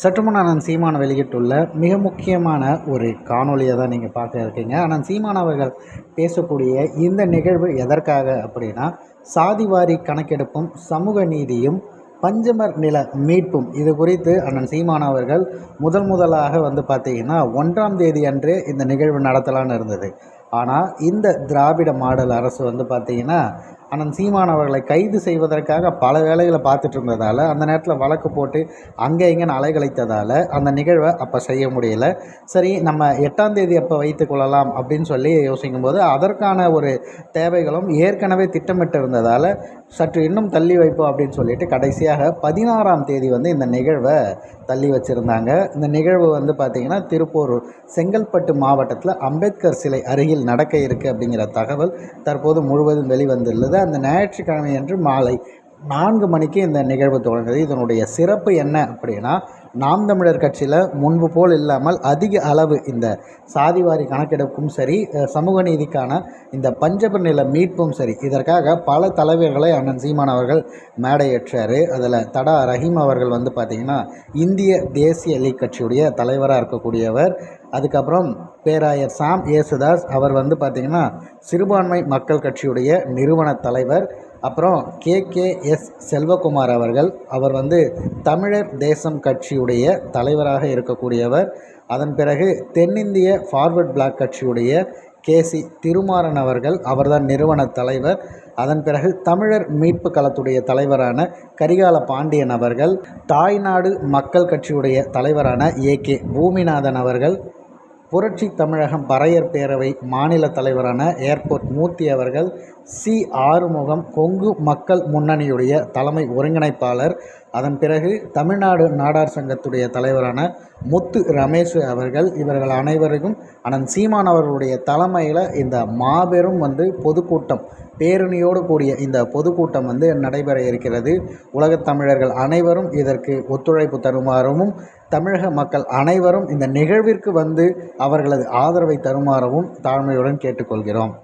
சற்றுமுன் அண்ணன் சீமான் வெளியிட்டுள்ள மிக முக்கியமான ஒரு காணொலியை தான் நீங்கள் பார்க்க இருக்கீங்க. அண்ணன் சீமான் அவர்கள் பேசக்கூடிய இந்த நிகழ்வு எதற்காக அப்படின்னா சாதிவாரி கணக்கெடுப்பும் சமூக நீதியும் பஞ்சமர் நில மீட்பும். இது குறித்து அண்ணன் சீமான் அவர்கள் முதல் முதலாக வந்து பார்த்திங்கன்னா ஒன்றாம் தேதி அன்று இந்த நிகழ்வு நடத்தலான்னு இருந்தது. ஆனால் இந்த திராவிட மாடல் அரசு வந்து பார்த்திங்கன்னா அண்ணன் சீமான் அவர்களை கைது செய்வதற்காக பல வேலைகளை பார்த்துட்டு இருந்ததால் அந்த நேரத்தில் வழக்கு போட்டு அங்கே இங்கேன்னு அலைகளைத்ததால் அந்த நிகழ்வை அப்போ செய்ய முடியல. சரி நம்ம எட்டாம் தேதி அப்போ வைத்து கொள்ளலாம் அப்படின்னு சொல்லி யோசிக்கும் போது அதற்கான ஒரு தேவைகளும் ஏற்கனவே திட்டமிட்டு இருந்ததால் சற்று இன்னும் தள்ளி வைப்போம் அப்படின்னு சொல்லிட்டு கடைசியாக பதினாறாம் தேதி வந்து இந்த நிகழ்வை தள்ளி வச்சுருந்தாங்க. இந்த நிகழ்வு வந்து பார்த்திங்கன்னா திருப்பூர் செங்கல்பட்டு மாவட்டத்தில் அம்பேத்கர் சிலை அருகில் நடக்க இருக்குது அப்படிங்கிற தகவல் தற்போது முழுவதும் வெளிவந்துள்ளது. அந்த ஞாயிற்றுக்கிழமை அன்று மாலை நான்கு மணிக்கு இந்த நிகழ்வு தொடங்குது. இதனுடைய சிறப்பு என்ன அப்படின்னா நாம் தமிழர் கட்சியில் முன்பு போல் இல்லாமல் அதிக அளவு இந்த சாதிவாரி கணக்கெடுப்பும் சரி சமூக நீதிக்கான இந்த பஞ்சப நில மீட்பும் சரி இதற்காக பல தலைவர்களை அண்ணன் சீமான் அவர்கள் மேடையேற்றார். அதில் தடா ரஹீம் அவர்கள் வந்து பார்த்திங்கன்னா இந்திய தேசிய லீக் கட்சியுடைய தலைவராக இருக்கக்கூடியவர். அதுக்கப்புறம் பேராயர் சாம் ஏசுதாஸ் அவர் வந்து பார்த்திங்கன்னா சிறுபான்மை மக்கள் கட்சியுடைய நிறுவன தலைவர். அப்புறம் கே கே எஸ் செல்வகுமார் அவர்கள் அவர் வந்து தமிழர் தேசம் கட்சியுடைய தலைவராக இருக்கக்கூடியவர். அதன் பிறகு தென்னிந்திய ஃபார்வர்ட் பிளாக் கட்சியுடைய கே சி திருமாறன் அவர்கள் அவர்தான் நிறுவன தலைவர். அதன் பிறகு தமிழர் மீட்பு களத்துடைய தலைவரான கரிகால பாண்டியன் அவர்கள் தாய்நாடு மக்கள் கட்சியுடைய தலைவரான ஏ கே பூமிநாதன் அவர்கள் புரட்சி தமிழகம் பறையர் பேரவை மாநில தலைவரான ஏர்போர்ட் மூர்த்தி அவர்கள் சி. ஆறுமுகம் கொங்கு மக்கள் முன்னணியுடைய தலைமை ஒருங்கிணைப்பாளர். அதன் பிறகு தமிழ்நாடு நாடார் சங்கத்துடைய தலைவரான முத்து ரமேஷ் அவர்கள் இவர்கள் அனைவருக்கும் அனந்த் சீமான் அவர்களுடைய தலைமையில் இந்த மாபெரும் வந்து பொதுக்கூட்டம் பேரணியோடு கூடிய இந்த பொதுக்கூட்டம் வந்து நடைபெற இருக்கிறது. உலகத் தமிழர்கள் அனைவரும் இதற்கு ஒத்துழைப்பு தருமாறும் தமிழக மக்கள் அனைவரும் இந்த நிகழ்விற்கு வந்து அவர்களது ஆதரவை தருமாறவும் தாழ்மையுடன் கேட்டுக்கொள்கிறோம்.